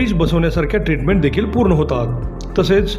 Bridge बसवण्यासारख्या treatment देखील पूर्ण होतात. तसेच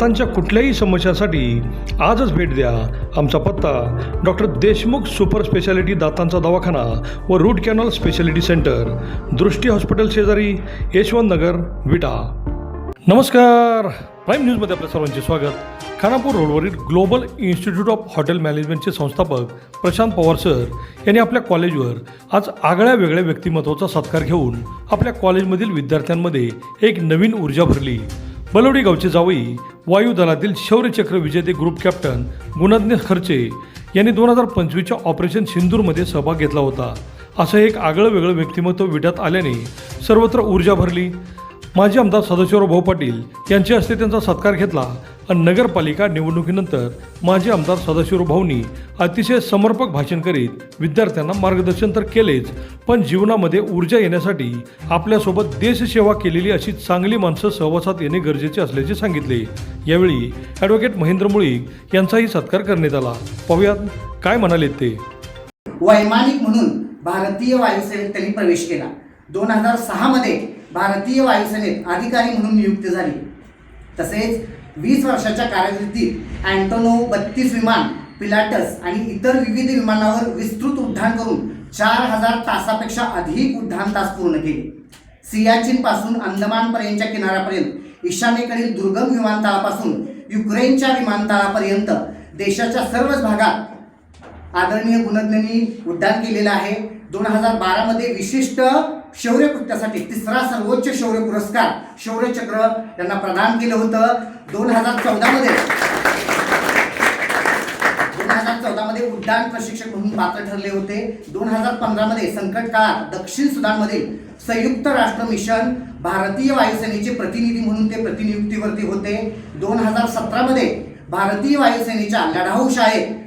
दातांच्या कुठल्याही समस्यासाठी आजच भेट द्या आमचा पत्ता डॉक्टर देशमुख सुपर स्पेशालिटी दातांचा दवाखाना व root canal speciality centre Drishti hospital शेजारी यशवंत नगर विटा. नमस्कार. प्राईम न्यूजमध्ये आपल्या सर्वांचे स्वागत. खानापूर रोडवरील ग्लोबल इन्स्टिट्यूट ऑफ हॉटेल मॅनेजमेंटचे संस्थापक प्रशांत पवार सर यांनी आपल्या कॉलेजवर आज आगळ्या वेगळ्या व्यक्तिमत्वाचा सत्कार घेऊन आपल्या कॉलेजमधील विद्यार्थ्यांमध्ये एक नवीन ऊर्जा भरली. बलवडी गावचे जावई वायुदलातील शौर्यचक्र विजेते ग्रुप कॅप्टन गुणज्ञ खर्चे यांनी दोन हजार पंचवीसच्या ऑपरेशन सिंदूरमध्ये सहभाग घेतला होता. असं एक आगळं वेगळं व्यक्तिमत्व विड्यात आल्याने सर्वत्र ऊर्जा भरली. माजी आमदार सदाशिवराव भाऊ पाटील यांच्या हस्ते त्यांचा सत्कार घेतला आणि नगरपालिका निवडणुकीनंतर माजी आमदार सदाशिवराव भाऊंनी अतिशय समर्पक भाषण करीत विद्यार्थ्यांना मार्गदर्शन तर केलेच पण जीवनामध्ये ऊर्जा येण्यासाठी आपल्यासोबत देशसेवा केलेली अशी चांगली माणसं सहवासात येणे गरजेचे असल्याचे सांगितले. यावेळी ॲडव्होकेट महेंद्र मुळीक यांचाही सत्कार करण्यात आला. पाहुयात काय म्हणालेत ते. वैमानिक म्हणून भारतीय वायुसेनेत त्यांनी प्रवेश केला. दोन हजार सहामध्ये भारतीय वायुसेनेत अधिकारी म्हणून नियुक्ती झाली. तसेच वीस वर्षाच्या कारकिर्दीत अँटोनो बत्तीस विमान पिलाटस आणि इतर विविध विमानावर विस्तृत उड्डाण करून चार हजार तासापेक्षा अधिक उड्डाण तास पूर्ण केले. सियाचीनपासून अंदमानपर्यंतच्या किनाऱ्यापर्यंत ईशान्येकडील दुर्गम विमानतळापासून युक्रेनच्या विमानतळापर्यंत देशाच्या सर्वच भागात आदरणीय गुणज्ञांनी उड्डाण केलेलं आहे. दोन हजार बारामध्ये विशिष्ट शौर्य कृत्यासाठी तिसरा सर्वोच्च शौर्य पुरस्कार शौर्य चक्र त्यांना प्रदान केलं होतं दोन हजार चौदामध्ये. दोन हजार चौदामध्ये उड्डाण प्रशिक्षक म्हणून पात्र ठरले होते. दोन हजार पंधरामध्ये संकट काळात दक्षिण सुदानमधील संयुक्त राष्ट्र मिशन भारतीय वायुसेनेचे प्रतिनिधी म्हणून ते प्रतिनियुक्तीवरती होते. दोन हजार सतरामध्ये भारतीय वायुसेनेच्या लढाऊ शाळेत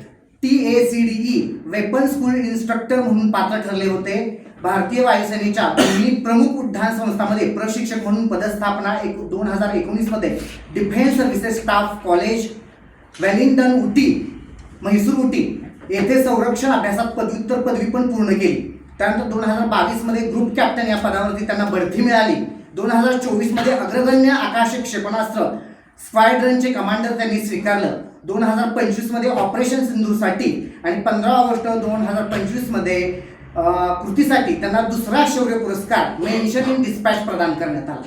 T A C D E weapon school instructor म्हणून पात्र ठरले होते. भारतीय वायुसेनेच्या दोन्ही प्रमुख उड्डाण संस्थांमध्ये प्रशिक्षक म्हणून पदस्थापना एक दोन हजार एकोणीसमध्ये defence services staff college Wellington Ooty Mysore Ooty येथे संरक्षण अभ्यासात पदव्युत्तर पदवी पण पूर्ण केली. त्यानंतर दोन हजार बावीसमध्ये ग्रुप कॅप्टन या पदावरती त्यांना बढती मिळाली. दोन हजार चोवीसमध्ये अग्रगण्य आकाश क्षेपणास्त्र स्क्वाड्रनचे कमांडर त्यांनी स्वीकारलं. दोन हजार पंचवीसमध्ये ऑपरेशन सिंधूसाठी आणि पंधरा ऑगस्ट दोन हजार पंचवीसमध्ये कृतीसाठी त्यांना दुसरा शौर्य पुरस्कार मेन्शन इन डिस्पॅच प्रदान करण्यात आला.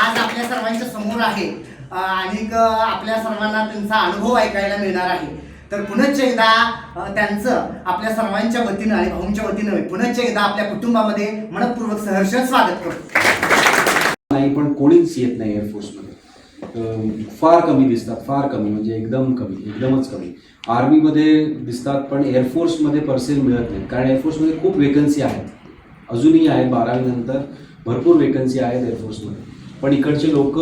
आज आपल्या सर्वांच्या समोर आहे. आणि आपल्या सर्वांना त्यांचा अनुभव ऐकायला मिळणार आहे. तर पुनश्च एकदा त्यांचं आपल्या सर्वांच्या वतीनं आणि भाऊंच्या वतीनं पुनश्च एकदा आपल्या कुटुंबामध्ये मनपूर्वक सहर्ष स्वागत करतो. नाही पण कोणीच येत नाही एअरफोर्समध्ये फार कमी दिसतात फार कमी म्हणजे एकदम कमी एकदमच कमी. आर्मीमध्ये दिसतात पण एअरफोर्समध्ये पर्सेल मिळत नाही. कारण एअरफोर्समध्ये खूप वेकन्सी आहेत. अजूनही आहेत बारावीनंतर भरपूर वेकन्सी आहेत एअरफोर्समध्ये पण इकडचे लोक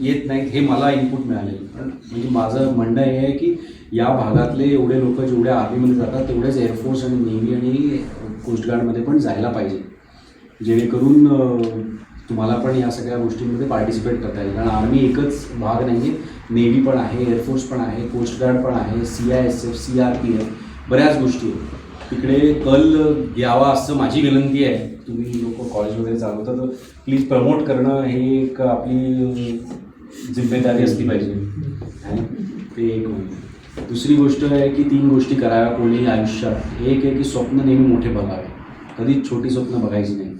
येत नाहीत हे मला इनपुट मिळालेलं कारण म्हणजे माझं म्हणणं हे आहे की या भागातले एवढे लोक जेवढे आर्मीमध्ये जातात तेवढेच एअरफोर्स आणि नेव्ही आणि कोस्टगार्डमध्ये पण जायला पाहिजे. जेणेकरून तुम्हाला पण या सगळ्या गोष्टींमध्ये पार्टिसिपेट करता येईल. कारण आर्मी एकच भाग नाही आहे नेव्ही पण आहे एअरफोर्स पण आहे कोस्टगार्ड पण आहे C I S F C R P F बऱ्याच गोष्टी आहेत. तिकडे कल घ्यावा असं माझी विनंती आहे. तुम्ही लोक कॉलेज वगैरे चालवता तर प्लीज प्रमोट करणं हे एक आपली जिम्मेदारी असली पाहिजे. ते एक दुसरी गोष्ट आहे की तीन गोष्टी कराव्या कोणी आयुष्यात. एक आहे की स्वप्न नेहमी मोठे बघावे. कधीच छोटी स्वप्न बघायची नाही.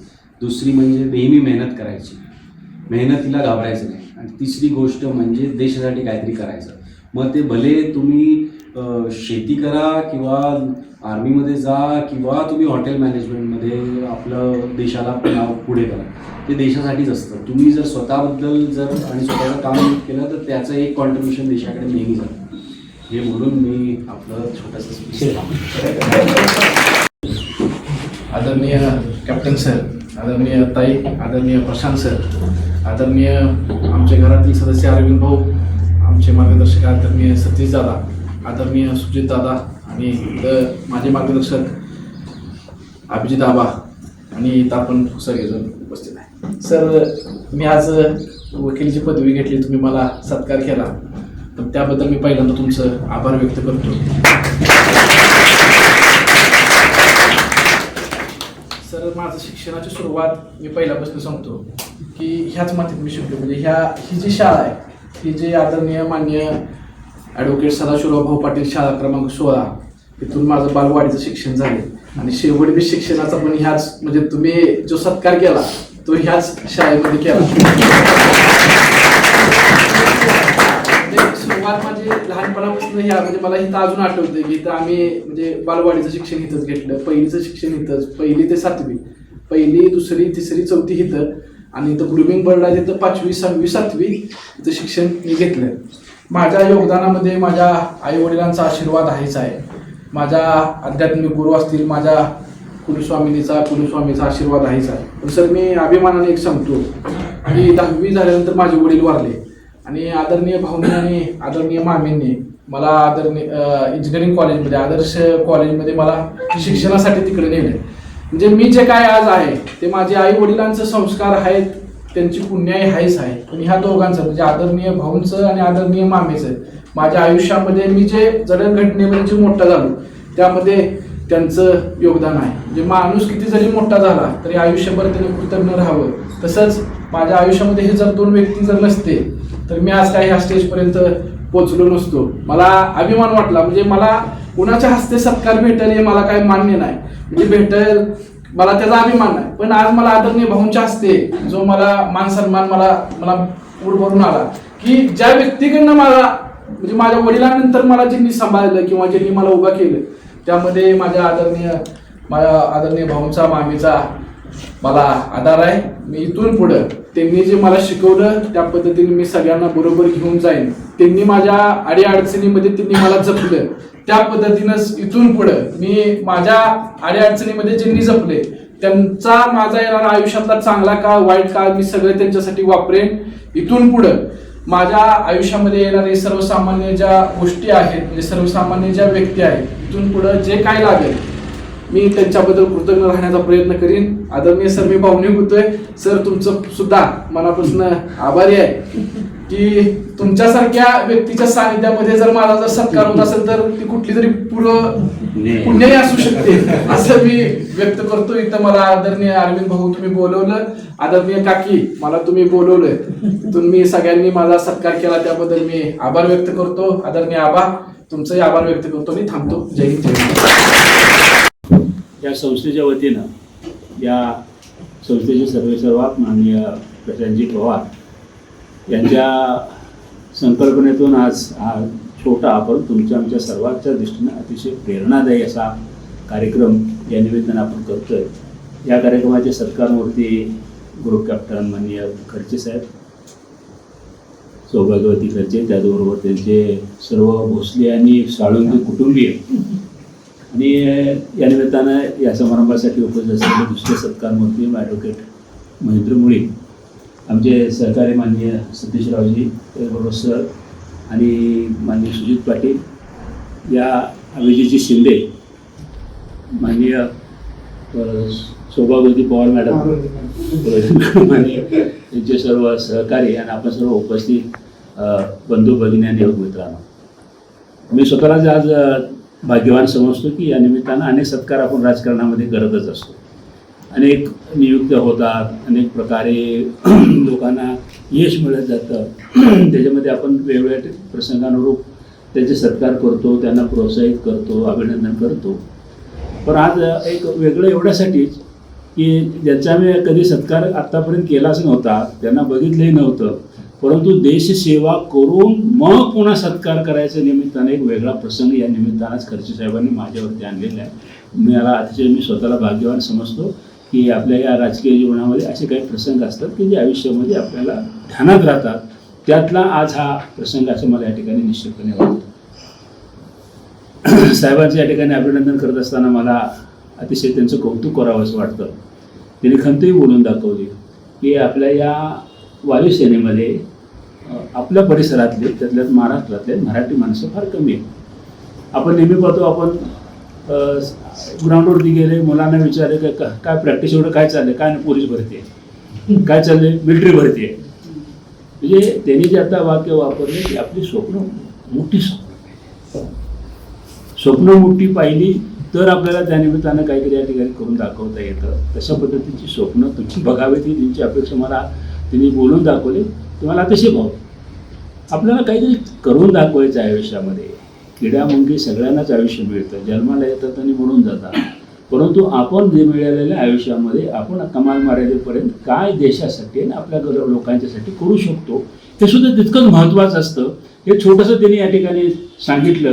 दुसरी म्हणजे नेहमी मेहनत करायची. मेहनतीला घाबरायचं नाही. आणि तिसरी गोष्ट म्हणजे देशासाठी काहीतरी करायचं. मग ते भले तुम्ही शेती करा किंवा आर्मीमध्ये जा किंवा तुम्ही हॉटेल मॅनेजमेंटमध्ये आपलं देशाला नाव पुढे करा. ते देशासाठीच असतं. तुम्ही जर स्वतःबद्दल जर आणि स्वतःचं काम केलं तर त्याचं एक कॉन्ट्रीब्युशन देशाकडे नेहमी जातं. हे म्हणून मी आपलं छोटंसं आता आदरणीय कॅप्टन सर आदरणीय ताई आदरणीय प्रशांत सर आदरणीय आमच्या घरातील सदस्य अरविंद भाऊ आमचे मार्गदर्शक आदरणीय सतीश दादा आदरणीय सुजित दादा आणि माझे मार्गदर्शक अभिजित आबा आणि तापण सगळे सगळेजण उपस्थित आहे. सर मी आज वकिलीची पदवी घेतली तुम्ही मला सत्कार केला. तर त्याबद्दल मी पहिल्यांदा तुमचं आभार व्यक्त करतो सर माझं शिक्षणाची सुरुवात मी पहिल्यापासून सांगतो की ह्याच मातीत मी शिकलो. म्हणजे ह्या ही जी शाळा आहे ही जी आदरणीय मान्य ॲडव्होकेट सदाशिवराव भाऊ पाटील शाळा क्रमांक सोळा तिथून माझं बालवाडीचं शिक्षण झाले. आणि शेवट बी शिक्षणाचा पण ह्याच म्हणजे तुम्ही जो सत्कार केला तो ह्याच शाळेमध्ये केला. म्हणजे माझी लहानपणापासून ह्या म्हणजे मला इथं अजून आठवते की इथं आम्ही म्हणजे बालवाडीचं शिक्षण इथंच घेतलं पहिलीचं शिक्षण इथंच पहिली ते सातवी पहिली दुसरी तिसरी चौथी इथं. आणि इथं ग्रुमिंग बर्ड आहे तिथं पाचवी सहावी सातवी इथं शिक्षण मी घेतलं. माझ्या योगदानामध्ये माझ्या आई वडिलांचा आशीर्वाद आहेच आहे. माझ्या आध्यात्मिक गुरु असतील माझ्या कुलस्वामिनीचा कुलस्वामीचा आशीर्वाद आहेच आहे. पण सर मी अभिमानाने एक सांगतो. की दहावी झाल्यानंतर माझे वडील वारले. आणि आदरणीय भाऊनी आणि आदरणीय मामींनी मला आदरणीय इंजिनिअरिंग कॉलेजमध्ये आदर्श कॉलेजमध्ये मला शिक्षणासाठी तिकडे नेले. म्हणजे मी जे काय आज आहे ते माझे आई वडिलांचे संस्कार आहेत त्यांची पुण्याई आहेच आहे. पण ह्या दोघांचं म्हणजे आदरणीय भाऊंचं आणि आदरणीय मामीचं माझ्या आयुष्यामध्ये मी जे जडणघटनेमध्ये जे मोठा झालो त्यामध्ये त्यांचं योगदान आहे. म्हणजे माणूस किती जरी मोठा झाला तरी आयुष्यभर त्याने कृतज्ञ राहावं. तसंच माझ्या आयुष्यामध्ये हे जर दोन व्यक्ती जर नसते तर मी आज काही ह्या स्टेजपर्यंत पोचलो नसतो. मला अभिमान वाटला म्हणजे मला कुणाच्या हस्ते सत्कार भेटेल हे मला काही मान्य नाही. म्हणजे भेटेल मला त्याचा अभिमान नाही. पण आज मला आदरणीय भाऊंच्या हस्ते जो मला मान सन्मान मला मला पूड भरून आला की ज्या व्यक्तीकडनं मला म्हणजे माझ्या वडिलांनंतर मला ज्यांनी सांभाळलं किंवा ज्यांनी मला उभा केलं त्यामध्ये माझ्या आदरणीय माझ्या आदरणीय भाऊंचा मामीचा मला आधार आहे. मी इथून पुढं त्यांनी जे मला शिकवलं त्या पद्धतीने मी सगळ्यांना बरोबर घेऊन जाईन. त्यांनी माझ्या अडीअडचणीमध्ये त्यांनी मला जपलं. त्या पद्धतीनंच इथून पुढं मी माझ्या अडीअडचणीमध्ये ज्यांनी जपले त्यांचा माझा येणारा आयुष्यातला चांगला काळ वाईट काळ मी सगळं त्यांच्यासाठी वापरेन. इथून पुढं माझ्या आयुष्यामध्ये येणारे सर्वसामान्य ज्या गोष्टी आहेत म्हणजे सर्वसामान्य ज्या व्यक्ती आहेत इथून पुढं जे काय लागेल मी त्यांच्याबद्दल कृतज्ञ राहण्याचा प्रयत्न करीन. आदरणीय सर मी पाहुणे होतोय सर तुमचं सुद्धा मनापासून आभारी आहे की तुमच्यासारख्या व्यक्तीच्या सानिध्यामध्ये जर माझा जर सत्कार होत असेल तर ती कुठली तरी पूर्व पुण्याही असू शकते असं मी व्यक्त करतो इथं मला आदरणीय अरविंद भाऊ तुम्ही बोलवलं. आदरणीय काकी मला तुम्ही बोलवलं तुम्ही सगळ्यांनी माझा सत्कार केला त्याबद्दल मी आभार व्यक्त करतो. आदरणीय आबा तुमचंही आभार व्यक्त करतो. आणि थांबतो. जय हिंद जय. या संस्थेच्या वतीनं या संस्थेचे सर्वेसर्वात माननीय प्रशांतजी पवार यांच्या संकल्पनेतून आज हा छोटा पण तुमच्या आमच्या सर्वांच्या दृष्टीनं अतिशय प्रेरणादायी असा कार्यक्रम या निमित्तानं आपण करतोय. या कार्यक्रमाचे सरकारवरती ग्रुप कॅप्टन माननीय खर्चे साहेब सौभाग्यवती खर्चे त्याचबरोबर त्यांचे सर्व भोसले आणि साळुंगी कुटुंबीय आणि या निमित्तानं या समारंभासाठी उपस्थित असलेले दुसरे सत्कारमूर्ती ॲडव्होकेट महेंद्र मुळे आमचे सहकारी माननीय सतीशरावजी बरोबर सर आणि माननीय सुजित पाटील या अभिजितजी शिंदे माननीय शोभावती पवार मॅडम माननीय यांचे सर्व सहकारी आणि आपण सर्व उपस्थित बंधू भगिनी आणि योग मित्रांनो मी स्वतःलाच आज भाग्यवान समजतो की या निमित्तानं अनेक सत्कार आपण राजकारणामध्ये करतच असतो. अनेक नियुक्त्या होतात अनेक प्रकारे लोकांना यश मिळत जातं. त्याच्यामध्ये आपण वेगवेगळ्या प्रसंगानुरूप त्यांचे सत्कार करतो त्यांना प्रोत्साहित करतो अभिनंदन करतो. पण आज एक वेगळं एवढ्यासाठीच की ज्यांचा मी कधी सत्कार आत्तापर्यंत केलाच नव्हता त्यांना बघितलंही नव्हतं परंतु देशसेवा करून मग पुन्हा सत्कार करायच्या निमित्तानं एक वेगळा प्रसंग या निमित्तानंच खर्चे साहेबांनी माझ्यावरती आणलेला आहे. मला अतिशय मी स्वतःला भाग्यवान समजतो की आपल्या या राजकीय जीवनामध्ये असे काही प्रसंग असतात की जे आयुष्यामध्ये आपल्याला ध्यानात राहतात. त्यातला आज हा प्रसंग असं मला या ठिकाणी निश्चितपणे वाटतं. साहेबांचं या ठिकाणी अभिनंदन करत असताना मला अतिशय त्यांचं कौतुक करावं असं वाटतं. त्यांनी खंतही बोलून दाखवली की आपल्या या वायुसेनेमध्ये आपल्या परिसरातले त्यातल्यात महाराष्ट्रातले मराठी माणसं फार कमी आहेत. आपण नेहमी पाहतो आपण ग्राउंडवरती गेले मुलांना विचारले काय का- काय प्रॅक्टिस एवढं काय चाललंय? काय नाही पोलीस भरती आहे काय चाललंय? मिलिटरी भरती आहे म्हणजे त्यांनी जे आता वाक्य वापरले की आपली स्वप्न मोठी स्वप्न स्वप्न मोठी पाहिली तर आपल्याला त्यानिमित्तानं काहीतरी या ठिकाणी करून दाखवता येतं. तशा पद्धतीची स्वप्न तुम्ही बघावी ती त्यांची अपेक्षा मला त्यांनी बोलून दाखवले तुम्हाला मला भाव आपल्याला काहीतरी करून दाखवायचं आहे आयुष्यामध्ये. किड्या मुंगी सगळ्यांनाच आयुष्य मिळतं. जन्माला येतात आणि म्हणून जातात. परंतु आपण जे मिळालेल्या आयुष्यामध्ये आपण कमाल मर्यादेपर्यंत काय देशासाठी आणि आपल्या गर- लोकांच्यासाठी करू शकतो हे सुद्धा तितकंच महत्त्वाचं असतं. हे छोटंसं त्यांनी या ठिकाणी सांगितलं.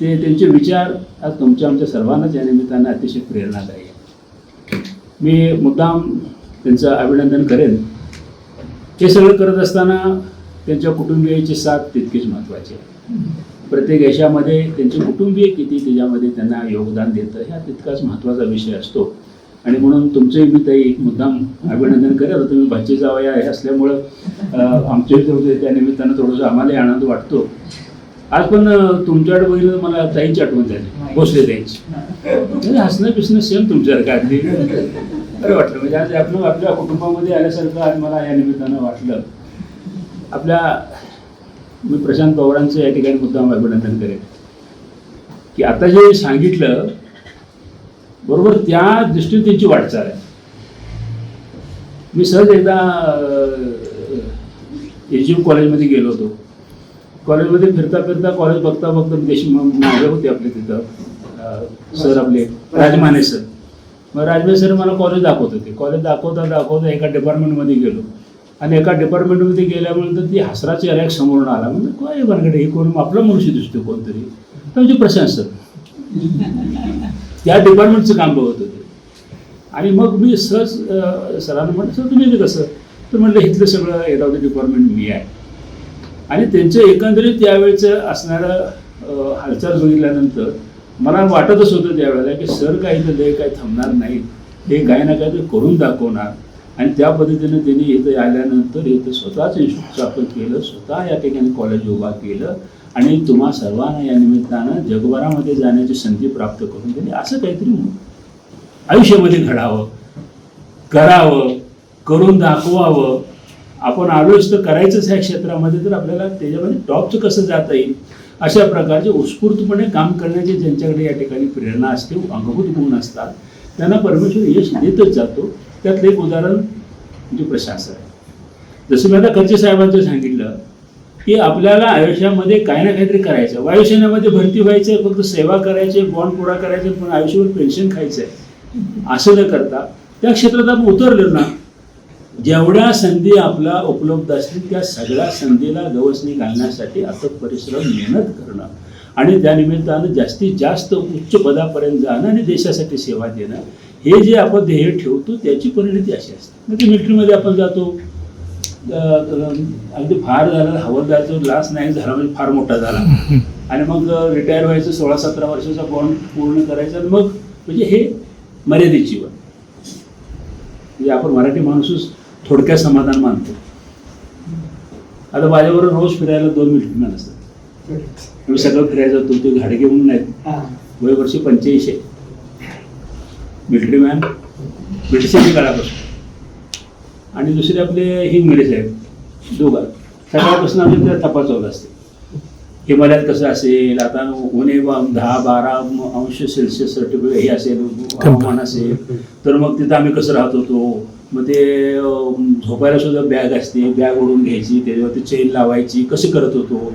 ते त्यांचे विचार आज तुमच्या आमच्या सर्वांनाच या निमित्तानं अतिशय प्रेरणादायी आहे मी मुद्दाम त्यांचं अभिनंदन करेन. हे सगळं करत असताना त्यांच्या कुटुंबियाची साथ तितकीच महत्त्वाची आहे. प्रत्येक यशामध्ये त्यांचे कुटुंबीय किती त्याच्यामध्ये त्यांना योगदान देतं हा तितकाच महत्त्वाचा विषय असतो. आणि म्हणून तुमचंही मी ताई मुद्दाम अभिनंदन करेल. तुम्ही भाची जावया हे असल्यामुळं इथे होते त्या निमित्तानं थोडंसं आम्हालाही आनंद वाटतो. आज पण तुमच्याकडे बघितलं मला ताईंची आठवण झाली. भोसले ताईंची. हसणं पिसणं सेम तुमच्यासारखं अगदी बरं वाटलं. म्हणजे आज आपण आपल्या कुटुंबामध्ये आल्यासारखं आज मला या निमित्तानं वाटलं. आपल्या मी प्रशांत पवारांचं या ठिकाणी मुद्दाम अभिनंदन करेन. की आता जे सांगितलं बरोबर त्या दृष्टीने त्यांची वाटचाल आहे. मी सहज एकदा एच यू कॉलेजमध्ये गेलो होतो. कॉलेजमध्ये फिरता फिरता कॉलेज बघता बघता देश मागे होते आपले तिथं सर आपले राजमाने सर. मग राजमाने सर मला कॉलेज दाखवत होते. कॉलेज दाखवता दाखवता एका डिपार्टमेंटमध्ये गेलो. आणि एका डिपार्टमेंटमध्ये गेल्यानंतर ती हसराची अरेक समोरून आला. म्हणजे काय बनकडे हे कोण? आपला मनुष्य दिसतो कोणतरी. तर म्हणजे प्रशांत त्या डिपार्टमेंटचं काम बघत होते. आणि मग मी सहज सरांना म्हटलं सर तुम्ही कसं? तर म्हटलं इथलं सगळं एरावली डिपार्टमेंट मी आहे. आणि त्यांचं एकंदरीत त्यावेळेचं असणारं हालचाल बघितल्यानंतर मला वाटतच होतं त्यावेळेला की सर काही तर लय काही थांबणार नाही. हे काही ना काही करून दाखवणार. आणि त्या पद्धतीने त्यांनी इथं आल्यानंतर इथं स्वतःच इन्स्टिट्यूट स्थापन केलं स्वतः या ठिकाणी कॉलेज उभा केलं. आणि तुम्हा सर्वांना या निमित्तानं जगभरामध्ये जाण्याची संधी प्राप्त करून दिली असं काहीतरी आयुष्यामध्ये घडावं करावं करून दाखवावं. आपण आलोच तर करायचंच ह्या क्षेत्रामध्ये तर आपल्याला त्याच्यामध्ये टॉपचं कसं जाता येईल? अशा प्रकारचे उत्स्फूर्तपणे काम करण्याची ज्यांच्याकडे या ठिकाणी प्रेरणा असते अंगभूत गुण असतात त्यांना परमेश्वर यश देतच जातो. त्यातलं एक उदाहरण म्हणजे प्रशासन आहे. जसं मी आता खर्चे साहेबांचं सांगितलं की आपल्याला आयुष्यामध्ये काही ना काहीतरी करायचं वायुसेनेमध्ये भरती व्हायचं फक्त सेवा करायची बॉन्ड पुरा करायचे पण आयुष्यभर पेन्शन खायचं आहे असं न करता त्या क्षेत्रात आपण उतरलो ना जेवढ्या संधी आपल्या उपलब्ध असतील त्या सगळ्या संधीला गवसणी घालण्यासाठी अथक परिश्रम मेहनत करणं. आणि त्यानिमित्तानं जास्तीत जास्त उच्च पदापर्यंत जाणं आणि देशासाठी सेवा देणं हे जे आपण ध्येय ठेवतो त्याची परिणती अशी असते. म्हणजे मिलिटरीमध्ये आपण जातो. अगदी फार झाला हवालदारचा लास्ट नाही झाला म्हणजे फार मोठा झाला. आणि मग रिटायर व्हायचं सोळा सतरा वर्षाचा बॉन्ड पूर्ण करायचा आणि मग म्हणजे हे मर्यादित जीवन. म्हणजे आपण मराठी माणूसच थोडक्यात समाधान मानतो. आता माझ्याबरोबर रोज फिरायला दोन मिनिट असतात. मी सगळं फिरायला जातो ते घाडगे म्हणून आहेत वय वर्षी पंच्याऐंशी आहे. मिलिटरी मॅन ब्रिटिशांच्या काळापासून. आणि दुसरे आपले हिंगमिळे साहेब दोघं. सकाळपासून आमच्या त्या तपास चालू असते. हिमालयात कसं असेल आता उणे दहा बारा अंश सेल्सिअस सर्टिफिकेट हे असेल हवामान असेल. तर मग तिथं आम्ही कसं राहत होतो? मग ते झोपायला सुद्धा बॅग असते. बॅग ओढून घ्यायची त्याच्यावरती चेन लावायची. कसं करत होतो?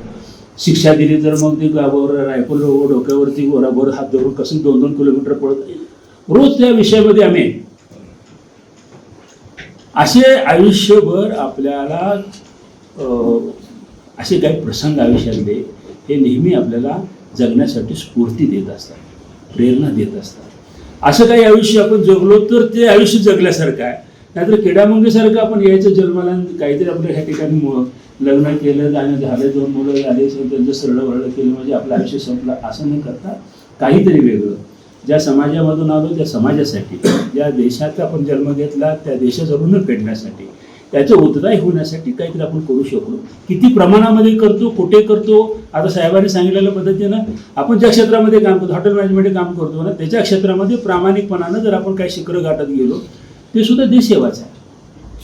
शिक्षा दिली तर मग ती गावावर रायफल डोक्यावरती गोराभर हात धरून कसं दोन दोन किलोमीटर पळत रोज त्या विषयामध्ये आम्ही असे आयुष्यभर आपल्याला असे काही प्रसंग आयुष्यातले हे नेहमी आपल्याला जगण्यासाठी स्फूर्ती देत असतात. प्रेरणा देत असतात. असं काही आयुष्य आपण जगलो तर ते आयुष्य जगल्यासारखं आहे. नाहीतर किडामुंगीसारखं आपण यायचं जन्माला काहीतरी आपल्या ह्या ठिकाणी लग्न केलं आणि झाले दोन मुलं झाले त्यांचं सरळ वरळ केलं म्हणजे आपलं आयुष्य संपलं. असं न करता काहीतरी वेगळं. ज्या समाजामधून आलो त्या समाजासाठी ज्या देशात आपण जन्म घेतला त्या देशाचा ऋण फेडण्यासाठी त्याचं उद्धाय होण्यासाठी काहीतरी आपण करू शकलो. किती प्रमाणामध्ये करतो कुठे करतो आता साहेबांनी सांगितलेल्या पद्धतीनं आपण ज्या क्षेत्रामध्ये काम करतो हॉटेल मॅनेजमेंट काम करतो ना त्याच्या क्षेत्रामध्ये प्रामाणिकपणानं जर आपण काही शिखरं गाठत गेलो ते सुद्धा देशसेवाच आहे.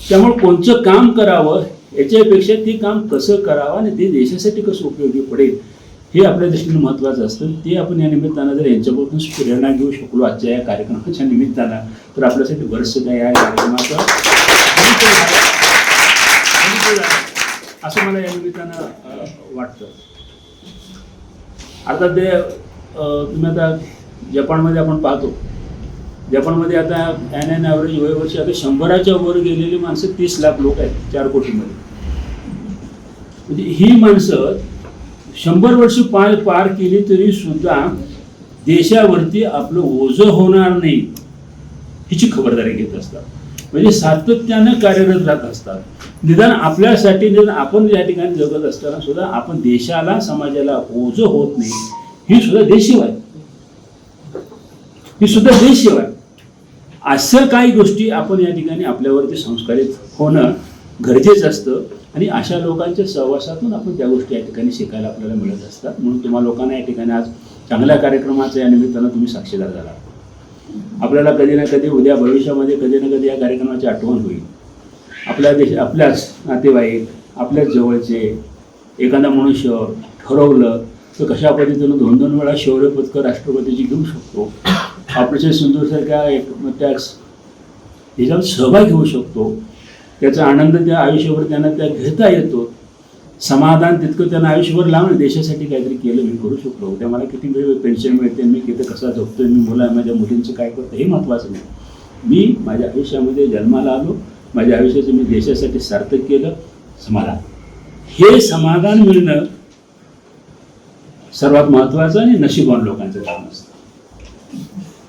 त्यामुळे कोणचं काम करावं याच्यापेक्षा ते काम कसं करावं आणि ते देशासाठी कसं उपयोगी पडेल हे आपल्या दृष्टीने महत्त्वाचं असतं. ते आपण या निमित्तानं जर यांच्याबरोबर प्रेरणा घेऊ शकलो आजच्या या कार्यक्रमाच्या निमित्तानं तर आपल्यासाठी बरंचसं काय या कार्यक्रमाचं असं मला या निमित्तानं वाटतं. आता ते तुम्ही आता जपानमध्ये आपण पाहतो. जपानमध्ये आता ॲन ॲन ॲव्हरेज वयवर्षी आता शंभराच्या वर गेलेली माणसं तीस लाख लोक आहेत चार कोटीमध्ये. म्हणजे ही माणसं शंभर वर्ष पार पार केली तरी सुद्धा देशावरती आपलं ओझं होणार नाही हिची खबरदारी घेत असतात. म्हणजे सातत्यानं कार्यरत राहत असतात. निदान आपल्यासाठी निदान आपण या ठिकाणी जगत असताना सुद्धा आपण देशाला समाजाला ओझं होत नाही ही सुद्धा देशसेवा आहे. ही सुद्धा देशसेवा आहे. असं काही गोष्टी आपण या ठिकाणी आपल्यावरती संस्कारित होणं गरजेचं असतं. आणि अशा लोकांच्या सहवासातून आपण त्या गोष्टी या ठिकाणी शिकायला आपल्याला मिळत असतात. म्हणून तुम्हा लोकांना या ठिकाणी आज चांगल्या कार्यक्रमाच्या या निमित्तानं तुम्ही साक्षीदार झाला. आपल्याला कधी ना कधी उद्या भविष्यामध्ये कधी ना कधी या कार्यक्रमाची आठवण होईल. आपल्या देश आपल्याच नातेवाईक आपल्याच जवळचे एखादा मनुष्य ठरवलं तर कशा पद्धतीनं दोन दोन वेळा शौर्य पदकं राष्ट्रपतीची घेऊ शकतो? आपल्याच्या सिंधूसारख्या एक टॅक्स हिच्यावर सहभाग घेऊ शकतो. त्याचा आनंद त्या आयुष्यभर त्यांना त्या घेता येतो. समाधान तितकं त्यांना आयुष्यभर लावून देशासाठी काहीतरी केलं मी करू शकलो. उद्या मला किती वेळ पेन्शन मिळते मी किती कसा जगतोय मी मुला माझ्या मुलींचं काय करतो हे महत्त्वाचं नाही. मी माझ्या आयुष्यामध्ये जन्माला आलो. माझ्या आयुष्याचं मी देशासाठी सार्थक केलं. समाधान. हे समाधान मिळणं सर्वात महत्त्वाचं आणि नशीबवान लोकांचं काम असतं.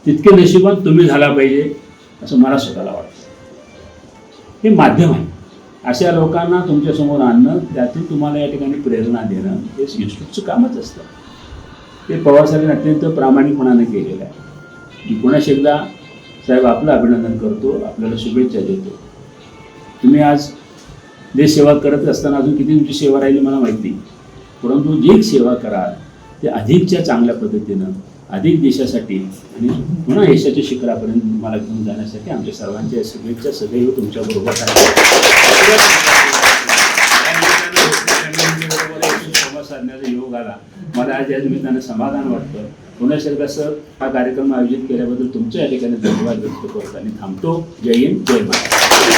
तितके नशिबान तुम्ही झाला पाहिजे असं मला स्वतःला वाटतं. हे माध्यम आहे. अशा लोकांना तुमच्यासमोर आणणं त्यातून तुम्हाला या ठिकाणी प्रेरणा देणं हे इन्स्टिट्यूटचं कामच असतं. ते पवारसाहेबांनी अत्यंत प्रामाणिकपणाने केलेलं आहे. मी पुन्हा एकदा साहेब आपलं अभिनंदन करतो आपल्याला शुभेच्छा देतो. तुम्ही आज देशसेवा करत असताना अजून किती तुमची सेवा राहिली मला माहिती परंतु जी सेवा कराल ते अधिकच्या चांगल्या पद्धतीनं अधिक देशासाठी आणि पुन्हा यशाच्या शिखरापर्यंत तुम्हाला घेऊन जाण्यासाठी आमच्या सर्वांच्या शुभेच्छा. सदैव तुमच्याबरोबर संवाद साधण्याचा योग आला मला आज या निमित्तानं समाधान वाटतं. पुन्हा एकदा सर हा कार्यक्रम आयोजित केल्याबद्दल तुमच्या या ठिकाणी धन्यवाद व्यक्त करतो आणि थांबतो. जय हिंद जय महाराष्ट्र.